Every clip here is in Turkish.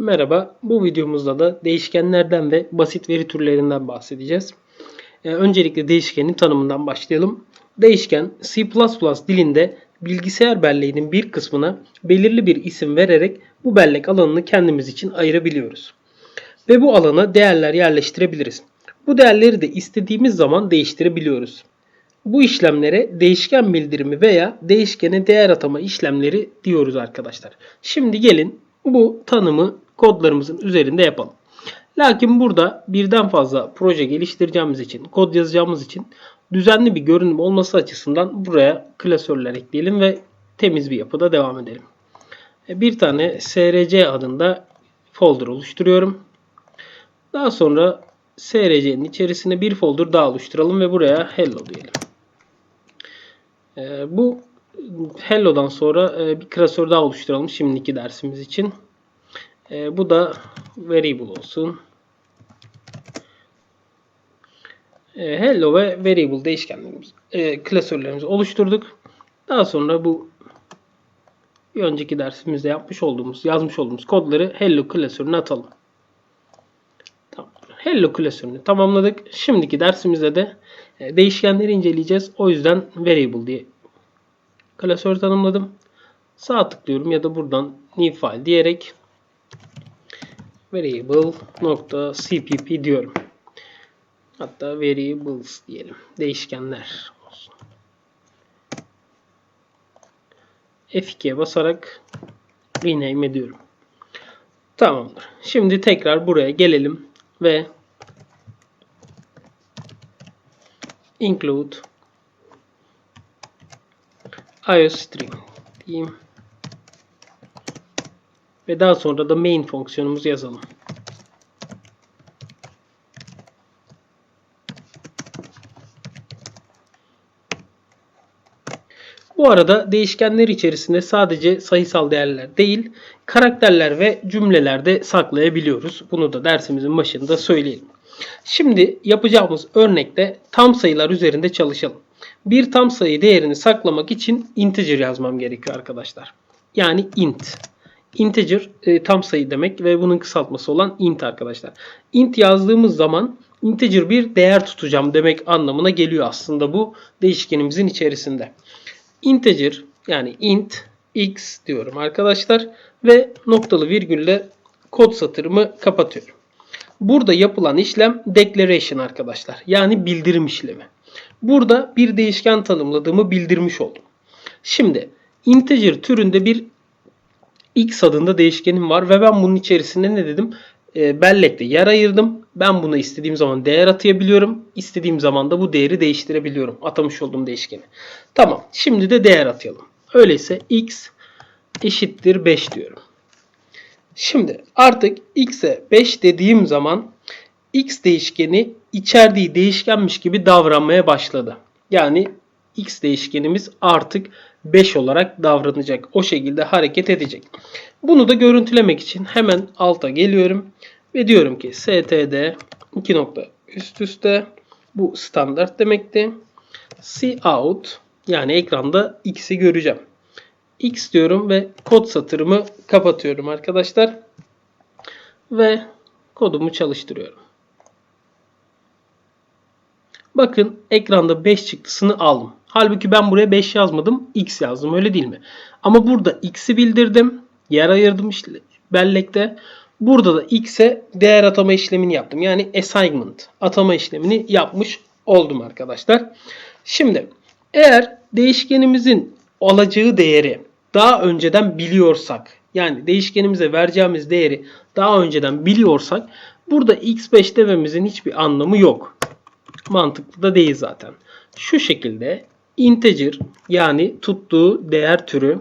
Merhaba, bu videomuzda da değişkenlerden ve basit veri türlerinden bahsedeceğiz. Ee, öncelikle değişkenin tanımından başlayalım. Değişken C++ dilinde bilgisayar belleğinin bir kısmına belirli bir isim vererek bu bellek alanını kendimiz için ayırabiliyoruz. Ve bu alana değerler yerleştirebiliriz. Bu değerleri de istediğimiz zaman değiştirebiliyoruz. Bu işlemlere değişken bildirimi veya değişkene değer atama işlemleri diyoruz arkadaşlar. Şimdi gelin bu tanımı kodlarımızın üzerinde yapalım. Lakin burada birden fazla proje geliştireceğimiz için, kod yazacağımız için düzenli bir görünüm olması açısından buraya klasörler ekleyelim ve temiz bir yapıda devam edelim. E, bir tane src adında folder oluşturuyorum. Daha sonra src'nin içerisine bir folder daha oluşturalım ve buraya hello diyelim. E, bu hello'dan sonra e, bir klasör daha oluşturalım şimdiki dersimiz için. E, bu da variable olsun. E, hello ve variable değişkenlerimiz, e, klasörlerimizi oluşturduk. Daha sonra bu bir önceki dersimizde yapmış olduğumuz, yazmış olduğumuz kodları hello klasörüne atalım. Tamam. Hello klasörünü tamamladık. Şimdiki dersimizde de e, değişkenleri inceleyeceğiz. O yüzden variable diye klasör tanımladım. Sağ tıklıyorum ya da buradan new file diyerek variable.cpp diyorum. Hatta variables diyelim. Değişkenler olsun. F2'ye basarak rename ediyorum. Tamamdır. Şimdi tekrar buraya gelelim ve include iostream diyeyim. Ve daha sonra da main fonksiyonumuzu yazalım. Bu arada değişkenler içerisinde sadece sayısal değerler değil, karakterler ve cümleler de saklayabiliyoruz. Bunu da dersimizin başında söyleyelim. Şimdi yapacağımız örnekte tam sayılar üzerinde çalışalım. Bir tam sayı değerini saklamak için integer yazmam gerekiyor arkadaşlar. Yani int. Integer e, tam sayı demek ve bunun kısaltması olan int arkadaşlar. Int yazdığımız zaman integer bir değer tutacağım demek anlamına geliyor aslında bu değişkenimizin içerisinde. Integer yani int x diyorum arkadaşlar ve noktalı virgülle kod satırımı kapatıyorum. Burada yapılan işlem declaration arkadaşlar. Yani bildirim işlemi. Burada bir değişken tanımladığımı bildirmiş oldum. Şimdi integer türünde bir x adında değişkenim var ve ben bunun içerisinde ne dedim? E, bellekte yer ayırdım. Ben buna istediğim zaman değer atayabiliyorum. İstediğim zaman da bu değeri değiştirebiliyorum. Atamış olduğum değişkeni. Tamam. Şimdi de değer atayalım. Öyleyse x eşittir 5 diyorum. Şimdi artık x'e 5 dediğim zaman x değişkeni içerdiği değişkenmiş gibi davranmaya başladı. Yani x değişkenimiz artık 5 olarak davranacak. O şekilde hareket edecek. Bunu da görüntülemek için hemen alta geliyorum ve diyorum ki std 2 nokta üst üste bu standart demekti. cout yani ekranda x'i göreceğim. x diyorum ve kod satırımı kapatıyorum arkadaşlar. Ve kodumu çalıştırıyorum. Bakın ekranda 5 çıktısını aldım. Halbuki ben buraya 5 yazmadım. X yazdım öyle değil mi? Ama burada X'i bildirdim. Yer ayırdım işte bellekte. Burada da X'e değer atama işlemini yaptım. Yani assignment atama işlemini yapmış oldum arkadaşlar. Şimdi eğer değişkenimizin alacağı değeri daha önceden biliyorsak yani değişkenimize vereceğimiz değeri daha önceden biliyorsak burada x5 dememizin hiçbir anlamı yok. Mantıklı da değil zaten. Şu şekilde integer yani tuttuğu değer türü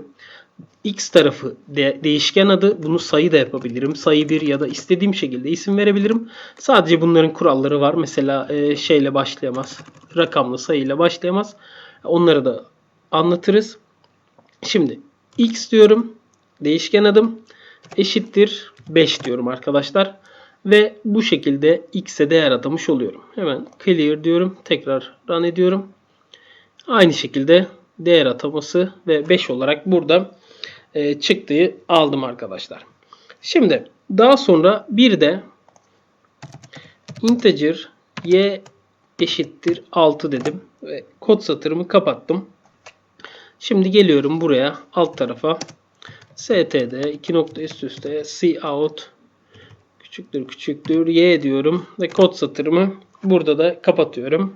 x tarafı de, değişken adı. Bunu sayı da yapabilirim. Sayı 1 ya da istediğim şekilde isim verebilirim. Sadece bunların kuralları var. Mesela e, şeyle başlayamaz. Rakamlı sayıyla başlayamaz. Onları da anlatırız. Şimdi x diyorum. Değişken adım eşittir 5 diyorum arkadaşlar. Ve bu şekilde x'e değer atamış oluyorum. Hemen clear diyorum. Tekrar run ediyorum. Aynı şekilde değer ataması ve 5 olarak burada e, çıktığı aldım arkadaşlar. Şimdi daha sonra bir de integer y eşittir 6 dedim ve kod satırımı kapattım. Şimdi geliyorum buraya alt tarafa std 2 nokta üst üste cout küçüktür küçüktür y diyorum ve kod satırımı burada da kapatıyorum.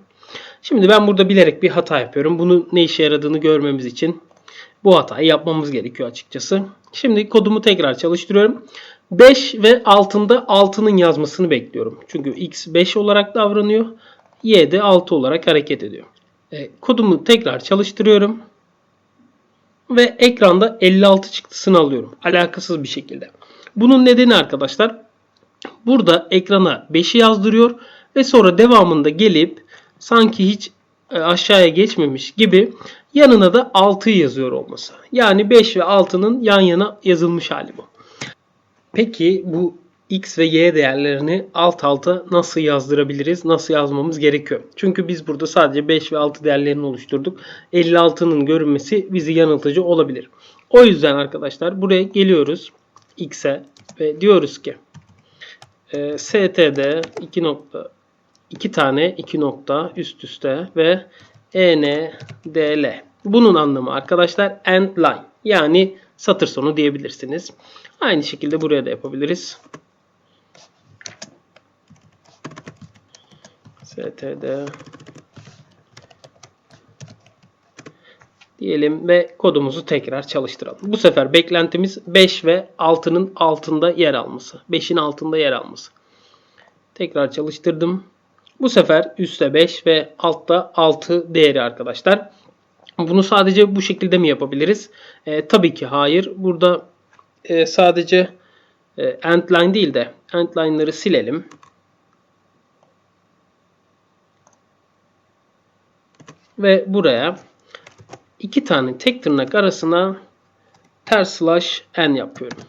Şimdi ben burada bilerek bir hata yapıyorum. Bunun ne işe yaradığını görmemiz için bu hatayı yapmamız gerekiyor açıkçası. Şimdi kodumu tekrar çalıştırıyorum. 5 ve altında 6'nın yazmasını bekliyorum. Çünkü x 5 olarak davranıyor. Y de 6 olarak hareket ediyor. E, kodumu tekrar çalıştırıyorum. Ve ekranda 56 çıktısını alıyorum. Alakasız bir şekilde. Bunun nedeni arkadaşlar burada ekrana 5'i yazdırıyor ve sonra devamında gelip sanki hiç e, aşağıya geçmemiş gibi yanına da 6'yı yazıyor olması. Yani 5 ve 6'nın yan yana yazılmış hali bu. Peki bu x ve y değerlerini alt alta nasıl yazdırabiliriz? Nasıl yazmamız gerekiyor? Çünkü biz burada sadece 5 ve 6 değerlerini oluşturduk. 56'nın görünmesi bizi yanıltıcı olabilir. O yüzden arkadaşlar buraya geliyoruz x'e ve diyoruz ki e, std 2 2 tane 2 nokta üst üste ve endl. Bunun anlamı arkadaşlar end line yani satır sonu diyebilirsiniz. Aynı şekilde buraya da yapabiliriz. std diyelim ve kodumuzu tekrar çalıştıralım. Bu sefer beklentimiz 5 ve 6'nın altında yer alması. 5'in altında yer alması. Tekrar çalıştırdım. Bu sefer üstte 5 ve altta 6 değeri arkadaşlar. Bunu sadece bu şekilde mi yapabiliriz? E, tabii ki hayır. Burada e, sadece e, endline değil de endline'ları silelim. Ve buraya iki tane tek tırnak arasına ters slash n yapıyorum.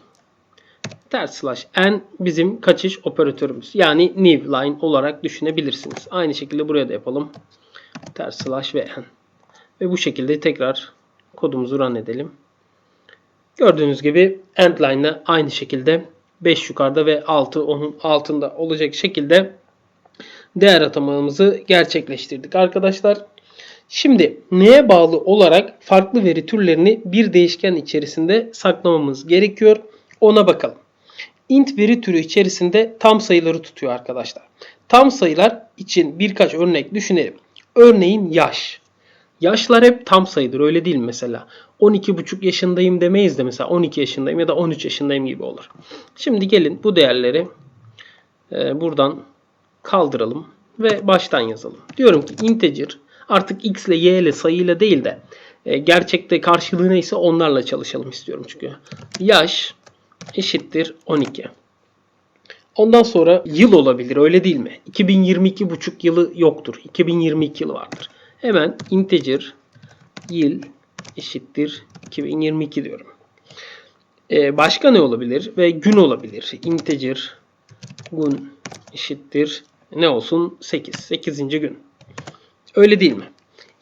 Ters slash n bizim kaçış operatörümüz. Yani new line olarak düşünebilirsiniz. Aynı şekilde buraya da yapalım. Ters slash ve n. Ve bu şekilde tekrar kodumuzu run edelim. Gördüğünüz gibi endline ile aynı şekilde 5 yukarıda ve 6 onun altında olacak şekilde değer atamamızı gerçekleştirdik arkadaşlar. Şimdi neye bağlı olarak farklı veri türlerini bir değişken içerisinde saklamamız gerekiyor ona bakalım. İnt veri türü içerisinde tam sayıları tutuyor arkadaşlar. Tam sayılar için birkaç örnek düşünelim. Örneğin yaş. Yaşlar hep tam sayıdır öyle değil mi mesela? 12,5 yaşındayım demeyiz de mesela 12 yaşındayım ya da 13 yaşındayım gibi olur. Şimdi gelin bu değerleri e, buradan kaldıralım ve baştan yazalım. Diyorum ki integer artık x ile y ile sayıyla değil de e, gerçekte karşılığı neyse onlarla çalışalım istiyorum çünkü. Yaş eşittir 12. Ondan sonra yıl olabilir öyle değil mi? 2022 buçuk yılı yoktur. 2022 yılı vardır. Hemen integer yıl eşittir 2022 diyorum. Ee, başka ne olabilir? Ve gün olabilir. Integer gün eşittir ne olsun? 8. 8. gün. Öyle değil mi?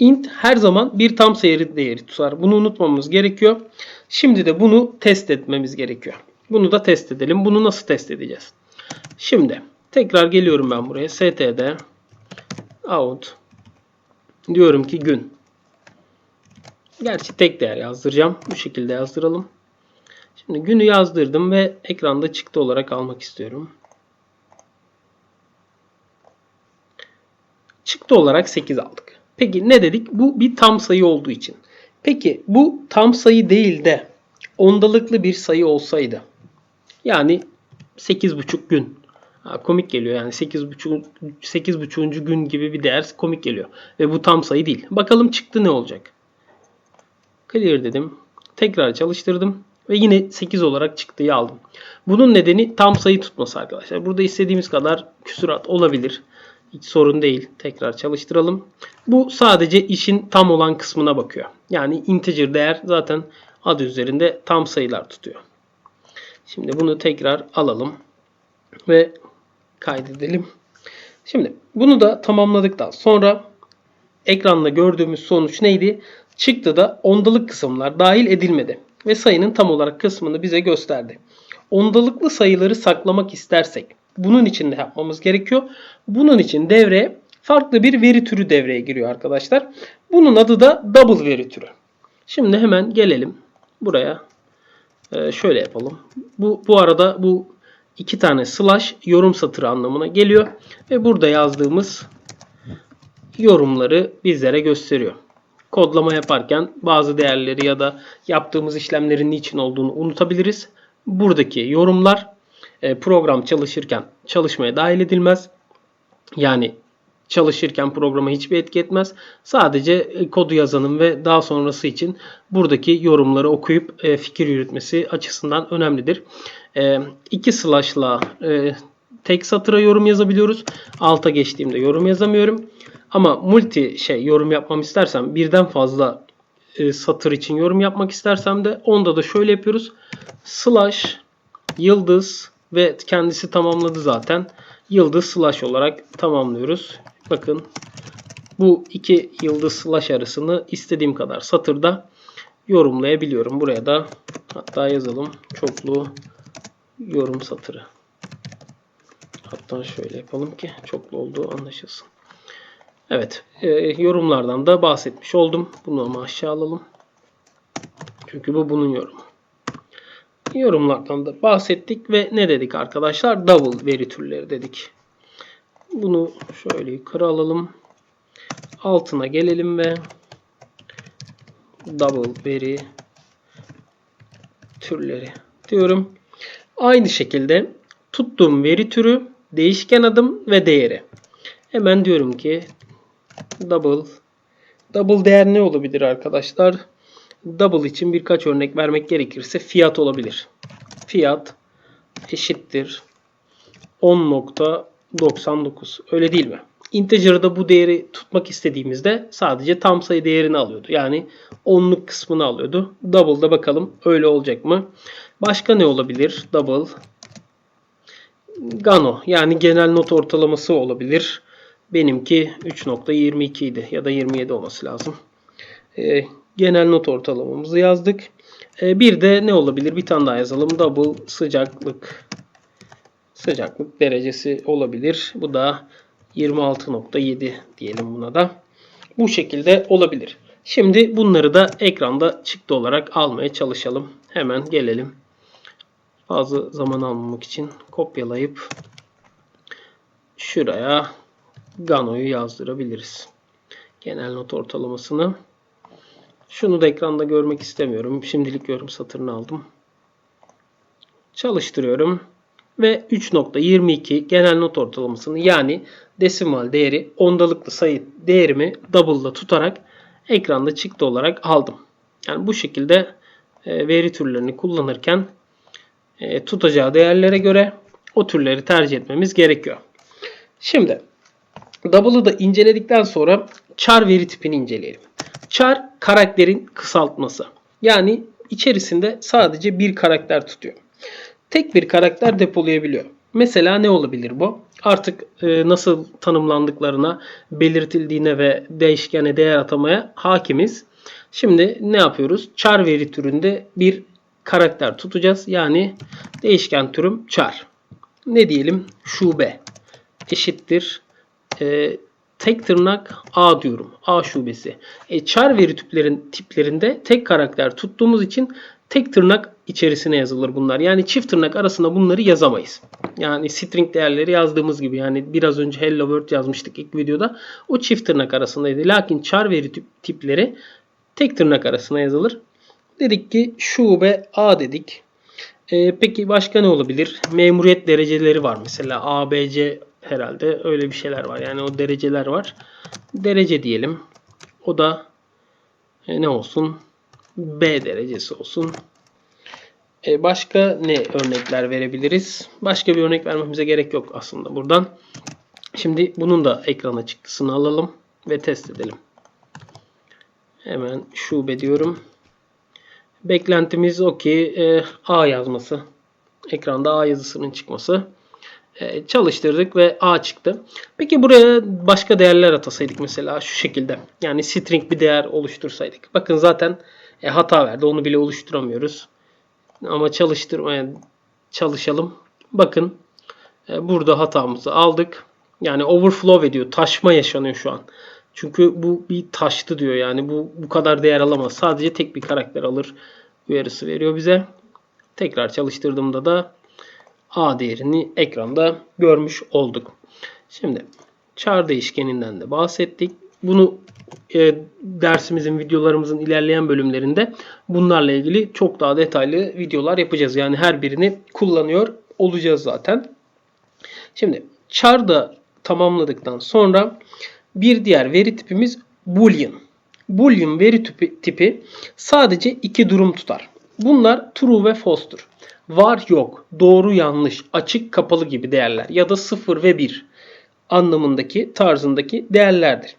int her zaman bir tam sayı değeri tutar. Bunu unutmamamız gerekiyor. Şimdi de bunu test etmemiz gerekiyor. Bunu da test edelim. Bunu nasıl test edeceğiz? Şimdi tekrar geliyorum ben buraya. std out diyorum ki gün. Gerçi tek değer yazdıracağım. Bu şekilde yazdıralım. Şimdi günü yazdırdım ve ekranda çıktı olarak almak istiyorum. Çıktı olarak 8 aldık. Peki ne dedik? Bu bir tam sayı olduğu için. Peki bu tam sayı değil de ondalıklı bir sayı olsaydı. Yani 8,5 gün. Ha, komik geliyor yani 8,5 8,5. gün gibi bir değer komik geliyor. Ve bu tam sayı değil. Bakalım çıktı ne olacak? Clear dedim. Tekrar çalıştırdım. Ve yine 8 olarak çıktıyı aldım. Bunun nedeni tam sayı tutması arkadaşlar. Burada istediğimiz kadar küsurat olabilir. Hiç sorun değil. Tekrar çalıştıralım. Bu sadece işin tam olan kısmına bakıyor. Yani integer değer zaten adı üzerinde tam sayılar tutuyor. Şimdi bunu tekrar alalım. Ve kaydedelim. Şimdi bunu da tamamladıktan sonra ekranda gördüğümüz sonuç neydi? Çıktı da ondalık kısımlar dahil edilmedi ve sayının tam olarak kısmını bize gösterdi. ondalıklı sayıları saklamak istersek bunun için de yapmamız gerekiyor. Bunun için devreye farklı bir veri türü devreye giriyor arkadaşlar. Bunun adı da double veri türü. Şimdi hemen gelelim buraya. Ee, şöyle yapalım. Bu, bu arada bu iki tane slash yorum satırı anlamına geliyor. Ve burada yazdığımız yorumları bizlere gösteriyor. Kodlama yaparken bazı değerleri ya da yaptığımız işlemlerin niçin olduğunu unutabiliriz. Buradaki yorumlar e, program çalışırken çalışmaya dahil edilmez. Yani çalışırken programa hiçbir etki etmez. Sadece e, kodu yazanın ve daha sonrası için buradaki yorumları okuyup e, fikir yürütmesi açısından önemlidir. E, iki slash'la e, tek satıra yorum yazabiliyoruz. Alta geçtiğimde yorum yazamıyorum. Ama multi şey yorum yapmam istersem birden fazla e, satır için yorum yapmak istersem de onda da şöyle yapıyoruz. Slash yıldız ve kendisi tamamladı zaten. Yıldız slash olarak tamamlıyoruz. Bakın bu iki yıldız slash arasını istediğim kadar satırda yorumlayabiliyorum. Buraya da hatta yazalım. Çoklu yorum satırı. Hatta şöyle yapalım ki çoklu olduğu anlaşılsın. Evet, e, yorumlardan da bahsetmiş oldum. Bunu ama aşağı alalım. Çünkü bu bunun yorumu. Yorumlardan da bahsettik ve ne dedik arkadaşlar? Double veri türleri dedik. Bunu şöyle yukarı alalım. Altına gelelim ve double veri türleri diyorum. Aynı şekilde tuttuğum veri türü, değişken adım ve değeri. Hemen diyorum ki double double değer ne olabilir arkadaşlar? Double için birkaç örnek vermek gerekirse fiyat olabilir. Fiyat eşittir 10.99 öyle değil mi? Integer'da bu değeri tutmak istediğimizde sadece tam sayı değerini alıyordu. Yani onluk kısmını alıyordu. Double'da bakalım öyle olacak mı? Başka ne olabilir? Double Gano yani genel not ortalaması olabilir. Benimki 3.22 idi ya da 27 olması lazım. Ee, genel not ortalamamızı yazdık. Ee, bir de ne olabilir? Bir tane daha yazalım. Double sıcaklık sıcaklık derecesi olabilir. Bu da 26.7 diyelim buna da. Bu şekilde olabilir. Şimdi bunları da ekranda çıktı olarak almaya çalışalım. Hemen gelelim. Fazla zaman almamak için kopyalayıp şuraya Gano'yu yazdırabiliriz. Genel not ortalamasını. Şunu da ekranda görmek istemiyorum. Şimdilik yorum satırını aldım. Çalıştırıyorum. Ve 3.22 genel not ortalamasını yani desimal değeri ondalıklı sayı değerimi double'la tutarak ekranda çıktı olarak aldım. Yani bu şekilde e, veri türlerini kullanırken e, tutacağı değerlere göre o türleri tercih etmemiz gerekiyor. Şimdi double'ı da inceledikten sonra char veri tipini inceleyelim. Char karakterin kısaltması. Yani içerisinde sadece bir karakter tutuyor. Tek bir karakter depolayabiliyor. Mesela ne olabilir bu? Artık e, nasıl tanımlandıklarına, belirtildiğine ve değişkene değer atamaya hakimiz. Şimdi ne yapıyoruz? Char veri türünde bir karakter tutacağız. Yani değişken türüm char. Ne diyelim? Şube eşittir. E, tek tırnak A diyorum. A şubesi. E, char veri tiplerin tiplerinde tek karakter tuttuğumuz için tek tırnak içerisine yazılır bunlar. Yani çift tırnak arasında bunları yazamayız. Yani string değerleri yazdığımız gibi yani biraz önce hello world yazmıştık ilk videoda. O çift tırnak arasındaydı. Lakin char veri tipleri tek tırnak arasına yazılır. Dedik ki şube A dedik. Ee, peki başka ne olabilir? Memuriyet dereceleri var mesela A, B, C herhalde öyle bir şeyler var. Yani o dereceler var. Derece diyelim. O da e, ne olsun? B derecesi olsun. E, başka ne örnekler verebiliriz? Başka bir örnek vermemize gerek yok aslında buradan. Şimdi bunun da ekrana çıktısını alalım ve test edelim. Hemen şube diyorum. Beklentimiz o ki e, A yazması. Ekranda A yazısının çıkması. E, çalıştırdık ve A çıktı. Peki buraya başka değerler atasaydık mesela şu şekilde. Yani string bir değer oluştursaydık. Bakın zaten e, hata verdi. Onu bile oluşturamıyoruz. Ama çalıştırmaya çalışalım. Bakın e, burada hatamızı aldık. Yani overflow ediyor. Taşma yaşanıyor şu an. Çünkü bu bir taştı diyor. Yani bu bu kadar değer alamaz. Sadece tek bir karakter alır uyarısı veriyor bize. Tekrar çalıştırdığımda da A değerini ekranda görmüş olduk. Şimdi char değişkeninden de bahsettik. Bunu e, dersimizin, videolarımızın ilerleyen bölümlerinde bunlarla ilgili çok daha detaylı videolar yapacağız. Yani her birini kullanıyor olacağız zaten. Şimdi char da tamamladıktan sonra bir diğer veri tipimiz boolean. Boolean veri tipi, tipi sadece iki durum tutar. Bunlar true ve false'tur. Var yok, doğru yanlış, açık kapalı gibi değerler ya da 0 ve 1 anlamındaki tarzındaki değerlerdir.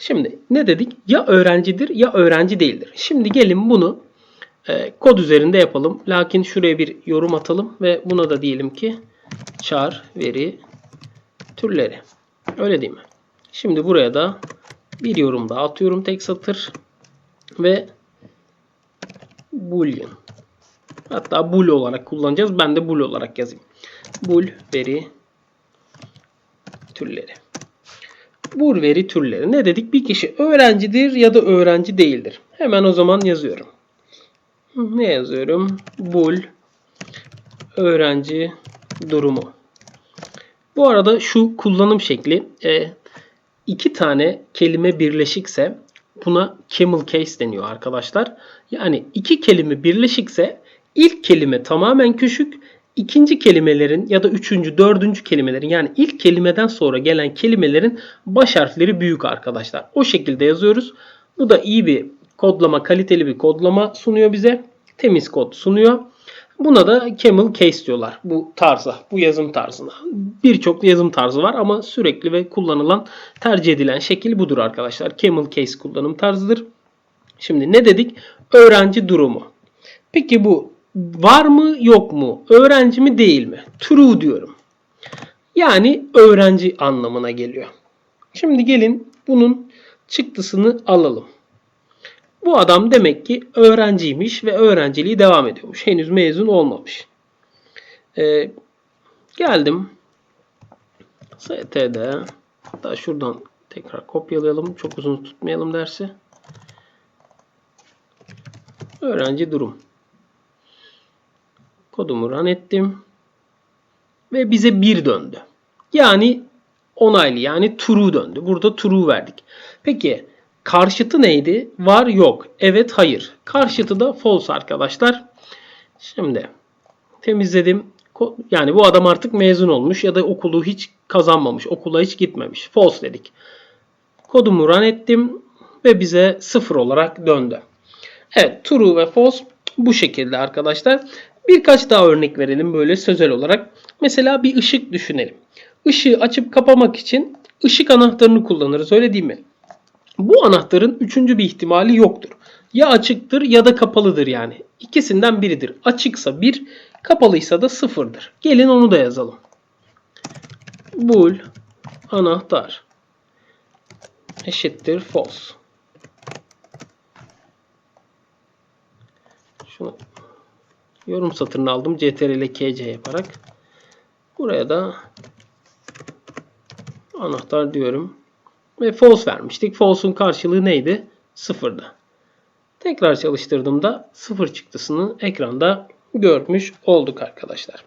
Şimdi ne dedik? Ya öğrencidir ya öğrenci değildir. Şimdi gelin bunu e, kod üzerinde yapalım. Lakin şuraya bir yorum atalım ve buna da diyelim ki char veri türleri. Öyle değil mi? Şimdi buraya da bir yorum daha atıyorum tek satır ve boolean. Hatta bool olarak kullanacağız. Ben de bool olarak yazayım. Bool veri türleri. Bool veri türleri. Ne dedik? Bir kişi öğrencidir ya da öğrenci değildir. Hemen o zaman yazıyorum. Ne yazıyorum? Bool öğrenci durumu. Bu arada şu kullanım şekli e, iki tane kelime birleşikse buna camel case deniyor arkadaşlar. Yani iki kelime birleşikse ilk kelime tamamen küçük, ikinci kelimelerin ya da üçüncü, dördüncü kelimelerin yani ilk kelimeden sonra gelen kelimelerin baş harfleri büyük arkadaşlar. O şekilde yazıyoruz. Bu da iyi bir kodlama, kaliteli bir kodlama sunuyor bize. Temiz kod sunuyor. Buna da camel case diyorlar bu tarza, bu yazım tarzına. Birçok yazım tarzı var ama sürekli ve kullanılan, tercih edilen şekil budur arkadaşlar. Camel case kullanım tarzıdır. Şimdi ne dedik? Öğrenci durumu. Peki bu var mı yok mu? Öğrenci mi değil mi? True diyorum. Yani öğrenci anlamına geliyor. Şimdi gelin bunun çıktısını alalım. Bu adam demek ki öğrenciymiş ve öğrenciliği devam ediyormuş. Henüz mezun olmamış. Ee, geldim. ST'de hatta şuradan tekrar kopyalayalım. Çok uzun tutmayalım dersi. Öğrenci durum. Kodumu run ettim. Ve bize 1 döndü. Yani onaylı yani true döndü. Burada true verdik. Peki Karşıtı neydi? Var yok. Evet hayır. Karşıtı da false arkadaşlar. Şimdi temizledim. Yani bu adam artık mezun olmuş ya da okulu hiç kazanmamış. Okula hiç gitmemiş. False dedik. Kodumu run ettim ve bize sıfır olarak döndü. Evet true ve false bu şekilde arkadaşlar. Birkaç daha örnek verelim böyle sözel olarak. Mesela bir ışık düşünelim. Işığı açıp kapamak için ışık anahtarını kullanırız öyle değil mi? Bu anahtarın üçüncü bir ihtimali yoktur. Ya açıktır ya da kapalıdır yani. İkisinden biridir. Açıksa 1, kapalıysa da 0'dır. Gelin onu da yazalım. Bool anahtar eşittir false. Şunu yorum satırını aldım. CTRL KC yaparak. Buraya da anahtar diyorum ve false vermiştik. False'un karşılığı neydi? Sıfırdı. Tekrar çalıştırdığımda sıfır çıktısını ekranda görmüş olduk arkadaşlar.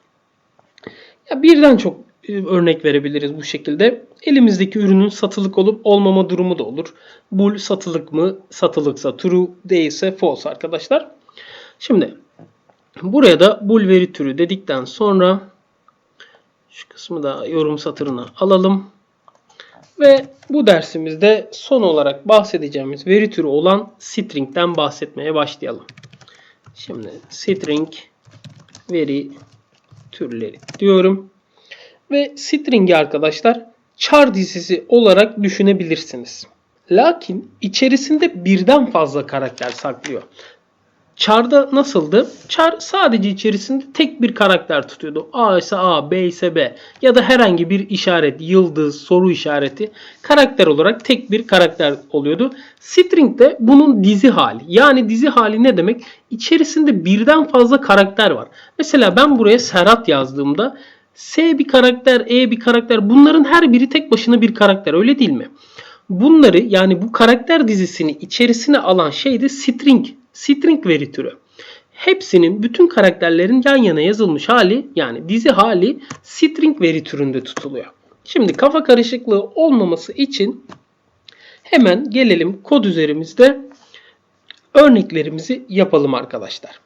Ya birden çok e, örnek verebiliriz bu şekilde. Elimizdeki ürünün satılık olup olmama durumu da olur. Bool satılık mı? Satılıksa true değilse false arkadaşlar. Şimdi buraya da bool veri türü dedikten sonra şu kısmı da yorum satırına alalım. Ve bu dersimizde son olarak bahsedeceğimiz veri türü olan string'den bahsetmeye başlayalım. Şimdi string veri türleri diyorum. Ve string'i arkadaşlar char dizisi olarak düşünebilirsiniz. Lakin içerisinde birden fazla karakter saklıyor. Char'da nasıldı? Char sadece içerisinde tek bir karakter tutuyordu. A ise A, B ise B ya da herhangi bir işaret, yıldız, soru işareti karakter olarak tek bir karakter oluyordu. String de bunun dizi hali. Yani dizi hali ne demek? İçerisinde birden fazla karakter var. Mesela ben buraya Serhat yazdığımda S bir karakter, E bir karakter bunların her biri tek başına bir karakter öyle değil mi? Bunları yani bu karakter dizisini içerisine alan şey de string. String veri türü. Hepsinin bütün karakterlerin yan yana yazılmış hali yani dizi hali string veri türünde tutuluyor. Şimdi kafa karışıklığı olmaması için hemen gelelim kod üzerimizde örneklerimizi yapalım arkadaşlar.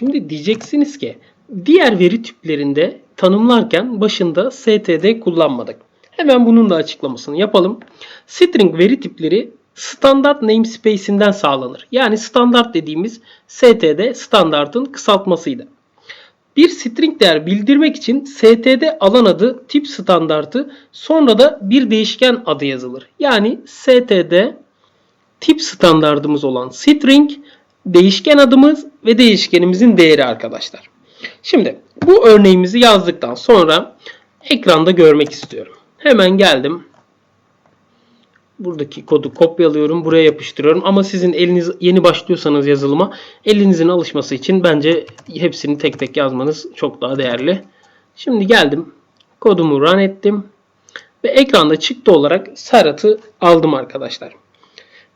Şimdi diyeceksiniz ki diğer veri tiplerinde tanımlarken başında std kullanmadık. Hemen bunun da açıklamasını yapalım. String veri tipleri standart namespace'inden sağlanır. Yani standart dediğimiz std standartın kısaltmasıydı. Bir string değer bildirmek için std alan adı tip standartı sonra da bir değişken adı yazılır. Yani std tip standartımız olan string değişken adımız ve değişkenimizin değeri arkadaşlar. Şimdi bu örneğimizi yazdıktan sonra ekranda görmek istiyorum. Hemen geldim. Buradaki kodu kopyalıyorum. Buraya yapıştırıyorum. Ama sizin eliniz yeni başlıyorsanız yazılıma elinizin alışması için bence hepsini tek tek yazmanız çok daha değerli. Şimdi geldim. Kodumu run ettim. Ve ekranda çıktı olarak Serhat'ı aldım arkadaşlar.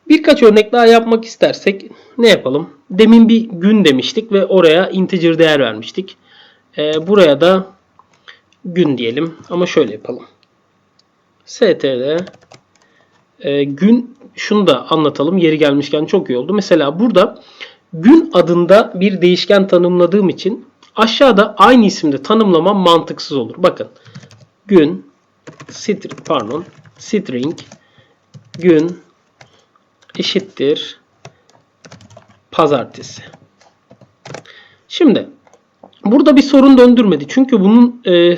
Birkaç örnek daha yapmak istersek ne yapalım? Demin bir gün demiştik ve oraya integer değer vermiştik. Ee, buraya da gün diyelim ama şöyle yapalım. str e, gün şunu da anlatalım yeri gelmişken çok iyi oldu. Mesela burada gün adında bir değişken tanımladığım için aşağıda aynı isimde tanımlamam mantıksız olur. Bakın gün string pardon string gün eşittir pazartesi. Şimdi burada bir sorun döndürmedi. Çünkü bunun e,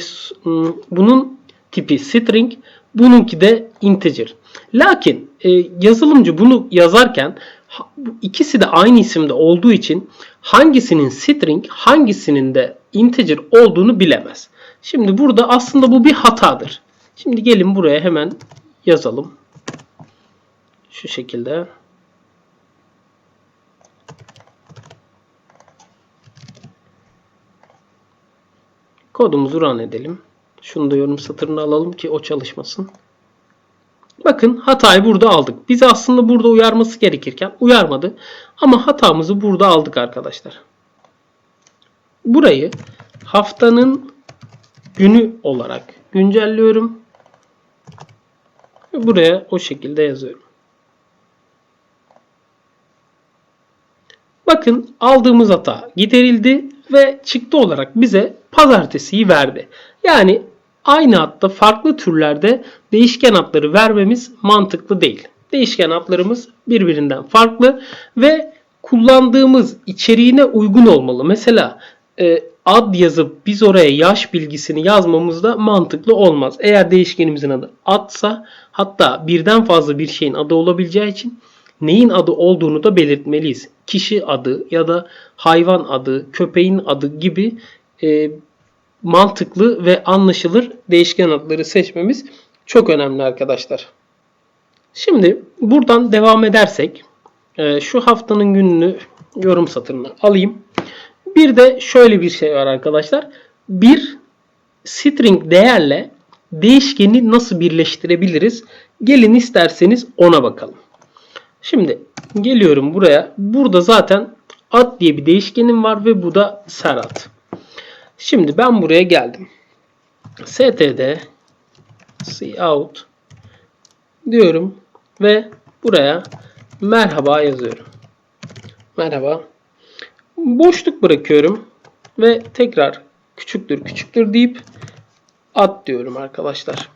bunun tipi string, bununki de integer. Lakin e, yazılımcı bunu yazarken ikisi de aynı isimde olduğu için hangisinin string, hangisinin de integer olduğunu bilemez. Şimdi burada aslında bu bir hatadır. Şimdi gelin buraya hemen yazalım. Şu şekilde. Kodumuzu run edelim. Şunu da yorum satırını alalım ki o çalışmasın. Bakın hatayı burada aldık. Bizi aslında burada uyarması gerekirken uyarmadı. Ama hatamızı burada aldık arkadaşlar. Burayı haftanın günü olarak güncelliyorum. Buraya o şekilde yazıyorum. Bakın aldığımız hata giderildi ve çıktı olarak bize pazartesiyi verdi. Yani aynı hatta farklı türlerde değişken adları vermemiz mantıklı değil. Değişken adlarımız birbirinden farklı ve kullandığımız içeriğine uygun olmalı. Mesela e, ad yazıp biz oraya yaş bilgisini yazmamız da mantıklı olmaz. Eğer değişkenimizin adı adsa hatta birden fazla bir şeyin adı olabileceği için neyin adı olduğunu da belirtmeliyiz. Kişi adı ya da hayvan adı, köpeğin adı gibi e, mantıklı ve anlaşılır değişken adları seçmemiz çok önemli arkadaşlar. Şimdi buradan devam edersek e, şu haftanın gününü yorum satırına alayım. Bir de şöyle bir şey var arkadaşlar. Bir string değerle değişkeni nasıl birleştirebiliriz? Gelin isterseniz ona bakalım. Şimdi geliyorum buraya. Burada zaten ad diye bir değişkenim var ve bu da Serhat. Şimdi ben buraya geldim. std cout diyorum ve buraya merhaba yazıyorum. Merhaba. Boşluk bırakıyorum ve tekrar küçüktür küçüktür deyip ad diyorum arkadaşlar.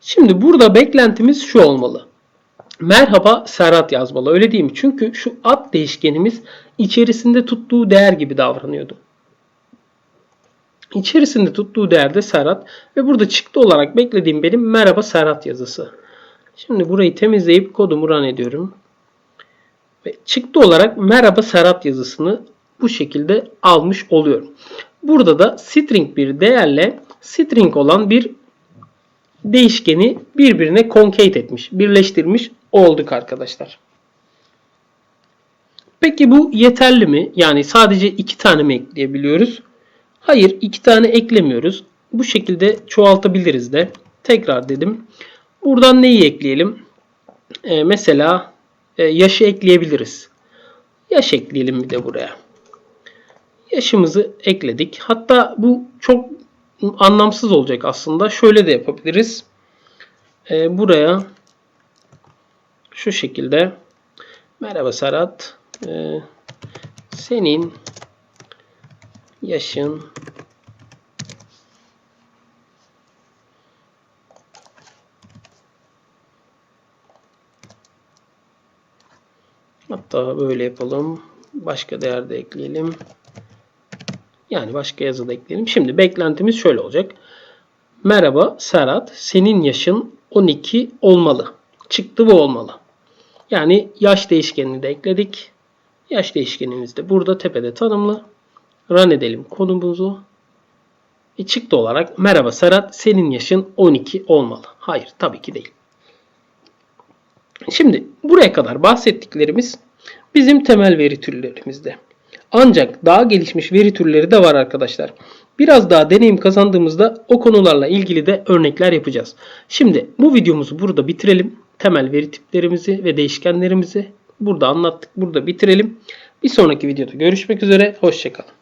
Şimdi burada beklentimiz şu olmalı merhaba Serhat yazmalı. Öyle değil mi? Çünkü şu ad değişkenimiz içerisinde tuttuğu değer gibi davranıyordu. İçerisinde tuttuğu değerde Serhat ve burada çıktı olarak beklediğim benim merhaba Serhat yazısı. Şimdi burayı temizleyip kodumu run ediyorum. Ve çıktı olarak merhaba Serhat yazısını bu şekilde almış oluyorum. Burada da string bir değerle string olan bir değişkeni birbirine concate etmiş, birleştirmiş olduk arkadaşlar. Peki bu yeterli mi? Yani sadece iki tane mi ekleyebiliyoruz? Hayır, iki tane eklemiyoruz. Bu şekilde çoğaltabiliriz de. Tekrar dedim. Buradan neyi ekleyelim? Ee, mesela e, yaşı ekleyebiliriz. Yaş ekleyelim bir de buraya. Yaşımızı ekledik. Hatta bu çok anlamsız olacak aslında. Şöyle de yapabiliriz. Ee, buraya şu şekilde Merhaba Serhat. Ee, senin yaşın Hatta böyle yapalım. Başka değer de ekleyelim. Yani başka yazı da ekleyelim. Şimdi beklentimiz şöyle olacak. Merhaba Serhat. Senin yaşın 12 olmalı. Çıktı bu olmalı. Yani yaş değişkenini de ekledik. Yaş değişkenimiz de burada tepede tanımlı. Run edelim konumuzu. E çıktı olarak merhaba Serhat senin yaşın 12 olmalı. Hayır tabii ki değil. Şimdi buraya kadar bahsettiklerimiz bizim temel veri türlerimizde. Ancak daha gelişmiş veri türleri de var arkadaşlar. Biraz daha deneyim kazandığımızda o konularla ilgili de örnekler yapacağız. Şimdi bu videomuzu burada bitirelim. Temel veri tiplerimizi ve değişkenlerimizi burada anlattık. Burada bitirelim. Bir sonraki videoda görüşmek üzere. Hoşçakalın.